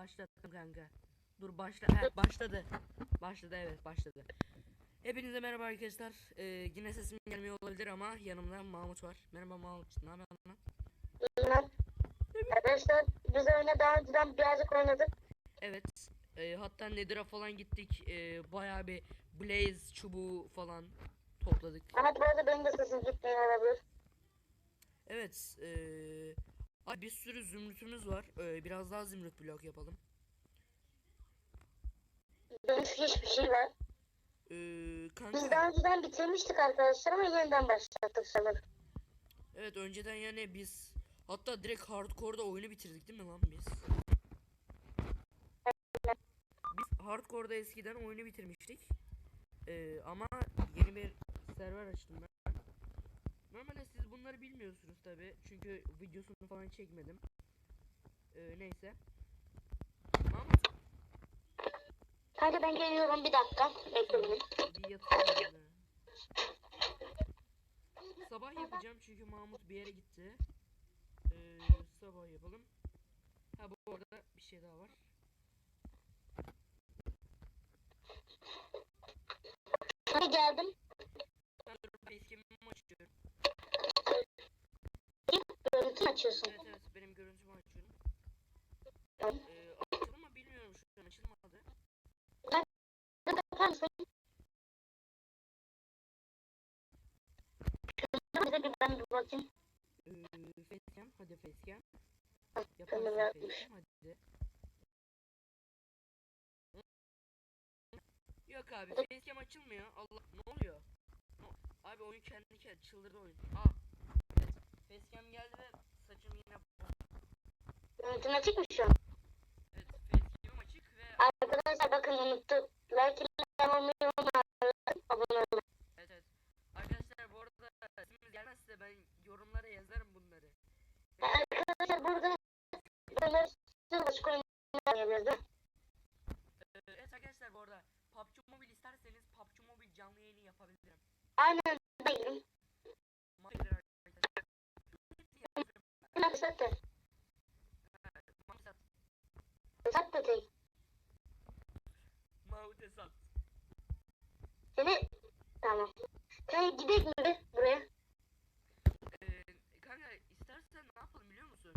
Başlattım kanka. Dur başla. He, başladı. Başladı evet başladı. Hepinize merhaba arkadaşlar. Ee, yine sesim gelmiyor olabilir ama yanımda Mahmut var. Merhaba Mahmut. Ne yapıyorsun lan? Arkadaşlar biz oyuna daha önceden birazcık oynadık. Evet. e, hatta Nether'a falan gittik. E, bayağı bir Blaze çubuğu falan topladık. Ama bu arada benim de sesim gitmiyor olabilir. Evet. E, ay bir sürü zümrütümüz var. E, biraz daha zümrüt blok yapalım. Benim hiçbir şey var. E, Biz kanka. daha önceden bitirmiştik arkadaşlar ama yeniden başlattık sanırım. Evet önceden yani biz hatta direkt hardcore'da oyunu bitirdik değil mi lan biz? Biz hardcore'da eskiden oyunu bitirmiştik. Ee, ama yeni bir server açtım ben. Normalde siz bunları bilmiyorsunuz tabi çünkü videosunu falan çekmedim. Ee, neyse. Mahmut Kanka ben geliyorum bir dakika. Bekle beni. bir yatayım ben de. Sabah yapacağım çünkü Mahmut bir yere gitti. Ee, sabah yapalım. Ha bu arada bir şey daha var. Hadi geldim. Ben dur facecam'ımı açıyorum. Görüntü mü açıyorsun? Evet evet benim görüntümü açıyorum. Ee, açıldı mı bilmiyorum şu an açılmadı. Bakar mısın? Şurada bir ben bir bakayım. Ee, facecam hadi facecam. Yaparsın facecam hadi. Yok abi facecam açılmıyor. Allah ne oluyor? Abi oyun kendi kendine çıldırdı oyun. Evet. Facecam geldi ve saçım yine Görüntün açık mı şu an? Evet facecam açık ve Arkadaşlar bakın unuttuk. Like ile olmayı unutmayın. Abone olun. evet evet. Arkadaşlar bu arada ismimiz gelmezse ben yorumlara yazarım bunları. Arkadaşlar burada sürü başka oyunlar? Ee, Evet arkadaşlar bu arada PUBG Mobile isterseniz PUBG Mobile canlı yayını yapabilirim. Aynen değilim. Mahvetler arkadaşlar. Hemen sat da. Mahvet Sat da tek. Mahvet Esat. Seni... Tamam. Sen gidelim mi buraya? Kanka istersen ne yapalım biliyor musun?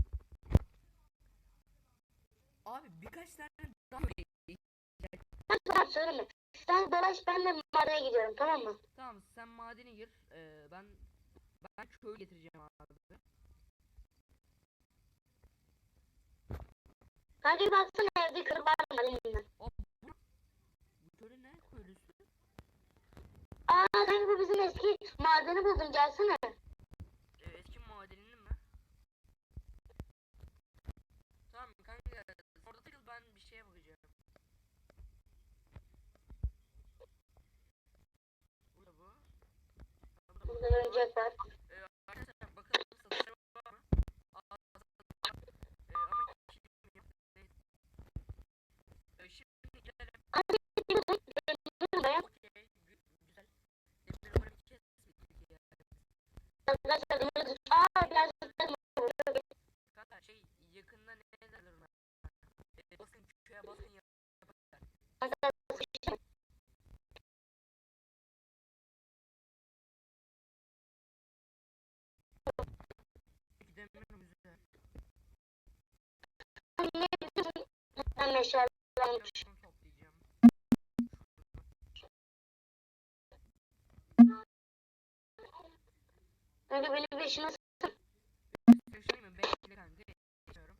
Abi birkaç tane daha söyleme. Sen dolaş ben de mağaraya gidiyorum tamam mı? Tamam sen madene gir. Ee, ben ben köy getireceğim abi. Bir baksana evde kır var mı elimden. Bu, köyde ne köylüsü? Aa kanka bu bizim eski madeni buldum gelsene. Ee, eski mi? Tamam kanka orada takıl ben bir şeye bakacağım. Burada bu. Burada bu. Burada örümcek var. Ee, arkadaşlar bakalım satışları var mı? Aa, ee, ama kilim yok. Neyse. Ee, şimdi gidelim. Hadi gidiyorum. Gidiyorum buraya. Okey. gü- Güzel. Demir umarım kesmedik ya. Arkadaşlar demiri tut. Aa birazcık da Kanka şey yakında ne derler ona? Ee, basın köye basın yapacaklar. Gidemiyorum güzel. Ben toplayacağım. Kanka benim bir kanka. Geçiyorum.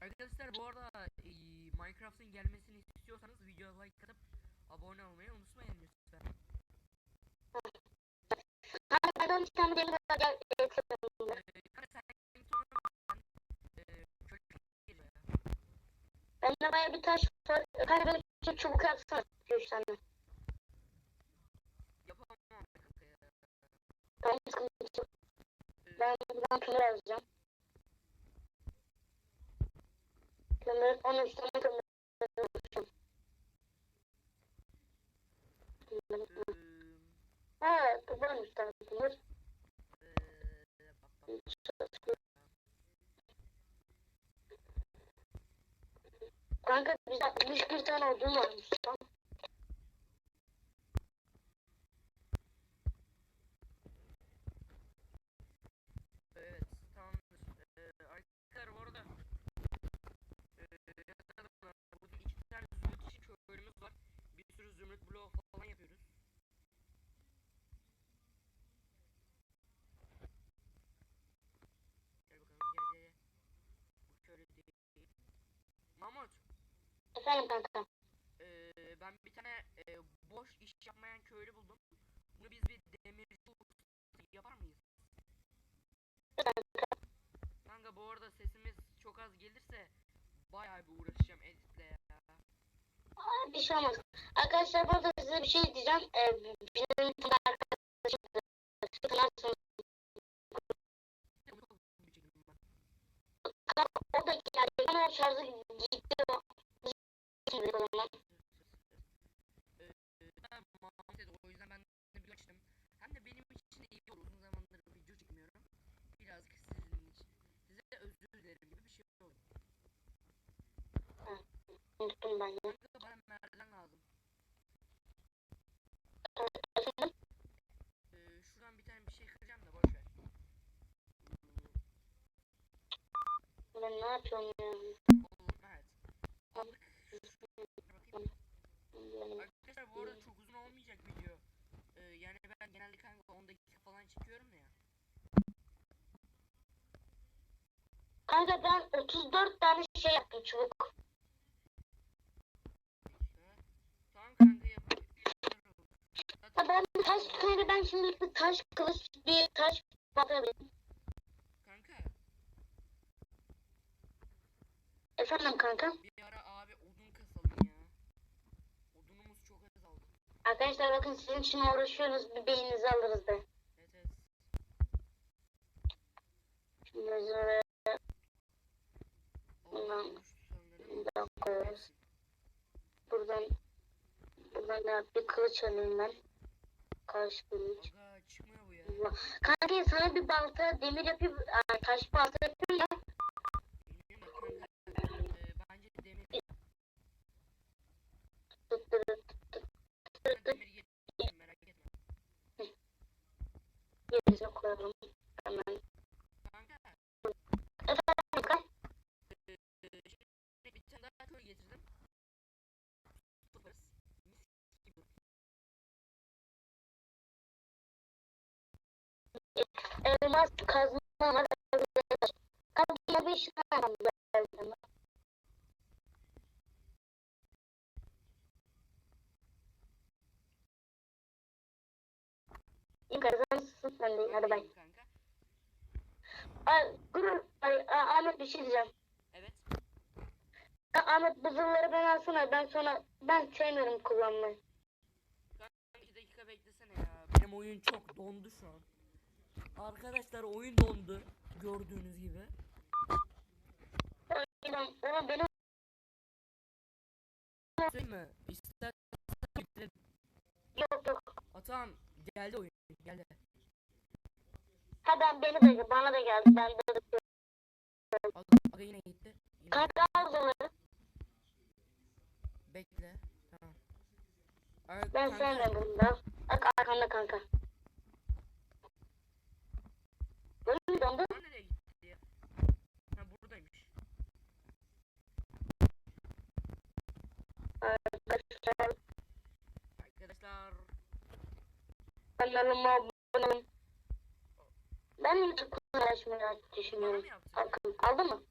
Arkadaşlar bu arada Minecraft'ın gelmesini istiyorsanız videoya like atıp abone olmayı unutmayın lütfen. Ben. Ee, ben e. Bende baya bir taş var. Kanka için çubuk yapsana. Üç. Yapamam. Tamam sıkıntı Ben buradan kömür yazacağım. öğretmeni 13 tane kameraman Ha, ben üstlendim. Kanka biz, biz bir tane odun varmış. Efendim kanka. ee, ben bir tane ee, boş iş yapmayan köylü buldum. Bunu biz bir demirci yapar mıyız? Kanka bu arada sesimiz çok az gelirse bayağı bir uğraşacağım editle ya. Aa, bir şey olmaz. Arkadaşlar burada size bir şey diyeceğim. Ee, bir arkadaşım çekimim ben. oradaki yani kamera şarjı gitti. Zaman. Ee, ben Mahmut dedi, o yüzden ben de bir açtım. Hem de benim için iyi olur. Uzun zamandır video çekmiyorum. Birazcık sizin için. Size de özür dilerim gibi bir şey oldu. Unuttum ben ya. Bana merdiven lazım. Efendim? Ee, şuradan bir tane bir şey kıracağım da boş ver. Ben ne yapıyorum ya? Oğlum evet. Aldık. Arkadaşlar bu arada çok uzun olmayacak video. Ee, yani ben genelde kanka 10 dakika falan çekiyorum ya. Kanka ben 34 tane şey yaptım çubuk. Tamam kanka ben taş kanka ben şimdi bir taş kılıç bir taş yapayım. Kanka Efendim kanka. bir ara abi odun kasalım ya. Odunumuz çok azaldı. Arkadaşlar bakın sizin için uğraşıyoruz bir beyninizi alırız be. Evet bir dakika. Buradan buradan da bir kılıç alayım ben. Karşı kılıç. Kanka sana bir balta demir yapayım. Taş balta yapayım ya. 25 anlamda. İyi kazanırsın sen de hadi bay. Kanka. Ay, gurur, ay, Ahmet bir şey diyeceğim. Evet. Ya, Ahmet bu zırhları ben alsana ben sonra ben sevmiyorum kullanmayı. Kanka dakika beklesene ya. Benim oyun çok dondu şu an. Arkadaşlar oyun dondu gördüğünüz gibi. Oğlum oğlum benim mi? İster yok yok. Atam geldi oyun. Geldi. Ha ben beni de bana da geldi. Ben de Aga, yine gitti. Yine. kanka al zırhları. Bekle. Tamam. Aga, Ben kanka, bunu da. Bak arkanda kanka. Böyle dondu. Lan nereye gitti ya? Ha buradaymış. Arkadaşlar kanalıma abone olun. Ben YouTube kullanmayı düşünüyorum. Bakın aldı mı?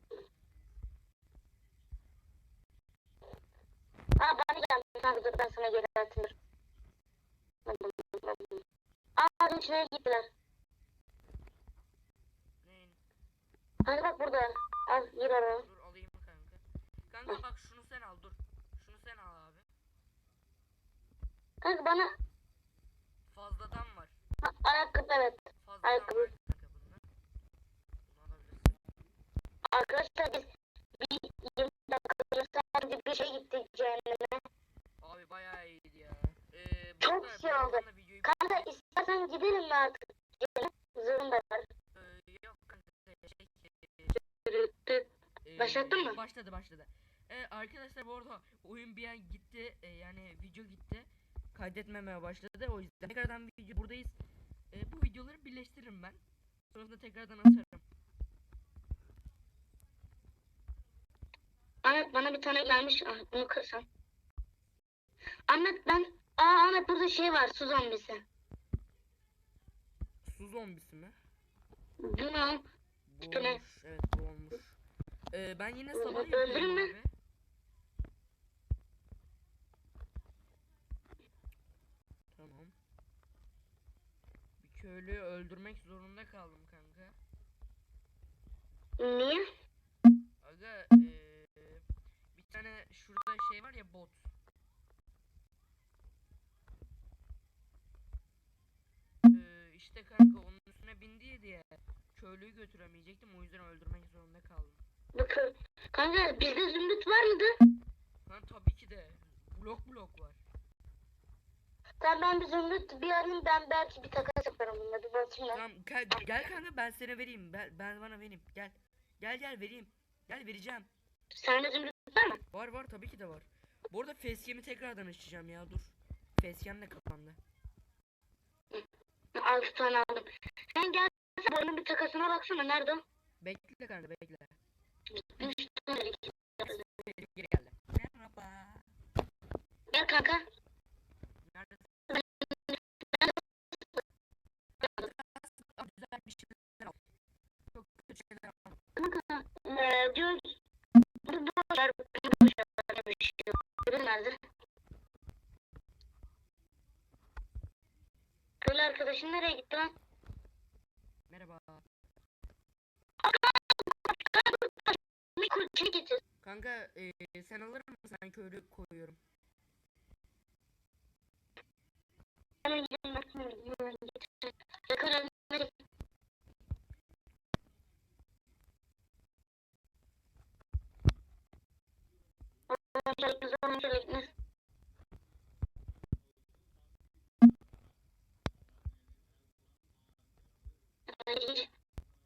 Aa bana geldi. Kanka dur ben sana geri dur. Aa içine gittiler. Neyin? Hadi bak burada. Al gir oraya. Dur alayım kanka. Kanka bak şunu sen al dur. Şunu sen al abi. Kanka bana Fazladan var. ha, ayakkabı evet. Fazladan Ayakkabı. var kanka bundan. Bunu alabilirsin. Arkadaşlar biz bir 20 dakika sadece bir şey gittik cehenneme. Abi bayağı iyiydi ya. Ee, Çok burada şey oldu. videoyu Kanka istersen gidelim mi artık? Zırhım da var. Ee, yok kanka şey. Tüt tüt. e, Başlattın mı? Başladı başladı. E, arkadaşlar bu arada oyun bir an gitti. e, yani video gitti. Kaydetmemeye başladı. O yüzden tekrardan video buradayız. E, bu videoları birleştiririm ben. Sonrasında tekrardan atarım. Ahmet bana bir tane gelmiş. Ah, bunu kırsam. Ahmet ben... Aa Ahmet burada şey var. Su zombisi. Su zombisi mi? Bu ne? Bu olmuş. Evet bu olmuş. E, ben yine sabah Öldürün yapıyorum mü? abi. Tamam. Bir köylüyü öldürmek zorunda kaldım kanka. Niye? Aga eee, bir tane şurada şey var ya bot. Eee işte kanka onun üstüne bindi diye köylüyü götüremeyecektim o yüzden öldürmek zorunda kaldım. Bakın. Kanka bizde zümrüt var mıydı? Lan tabii ki de blok blok var. Tamam ben bir zümrüt bir arayayım ben belki bir takas yaparım bununla bir bakayım ben. Tamam ka- gel kanka ben sana vereyim. Ben, ben bana vereyim. Gel. Gel gel vereyim. Gel vereceğim. Sende zümrüt var mı? Var var tabii ki de var. Bu arada facecam'i tekrardan açacağım ya dur. Facecam de kapandı. Altı tane aldım. Sen gel bu oyunun bir takasına baksana nerede? Bekle kanka bekle. Geri geldi. Merhaba. Gel kanka. Kanka. Eee diyor ki. Bunu boş ver. Bunu boş ver. Bir şey yok. Ürün nerede? Köylü arkadaşın nereye gitti lan? Merhaba. Bir kurtçunu getir. Kanka eee, sen alır mısın? Ben köylü koyuyorum. Hemen gidelim. Hemen. Yakın nereye? Şöyle güzel şöyle gitmez.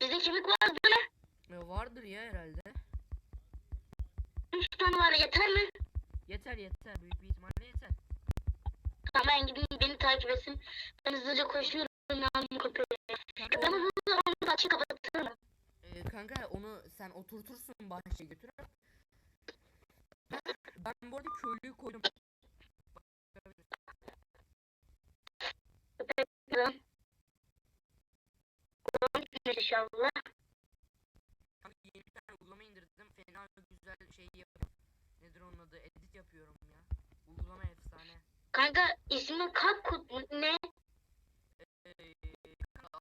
Bizde kemik var değil mi? E, vardır ya herhalde. Üç tane var yeter mi? Yeter yeter. Büyük bir ihtimalle yeter. Tamam ben gideyim beni takip etsin. Ben hızlıca koşuyorum. Kopuyor. Kanka, Ama bu onu açık kapatırım. e, kanka onu sen oturtursun bahçeye götürüp. Ben bu arada köylüyü koydum. Tamam. İnşallah. Yeni bir tane uygulama indirdim. Fena güzel şey yapıyorum. Nedir onun adı? Edit yapıyorum ya. Uygulama efsane. Kanka ismi Kakkut mu? Ne? Ee,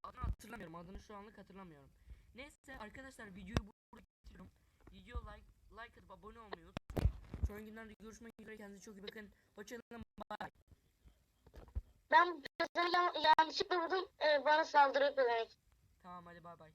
adını hatırlamıyorum. Adını şu anlık hatırlamıyorum. Neyse arkadaşlar videoyu burada bitiriyorum. Video like like atıp abone olmayı unutmayın. Sonraki günlerde görüşmek üzere. Kendinize çok iyi bakın. Hoşçakalın. Bye. Ben yanlışlıkla vurdum. Ee, bana saldırıyor demek. Tamam hadi bay bay.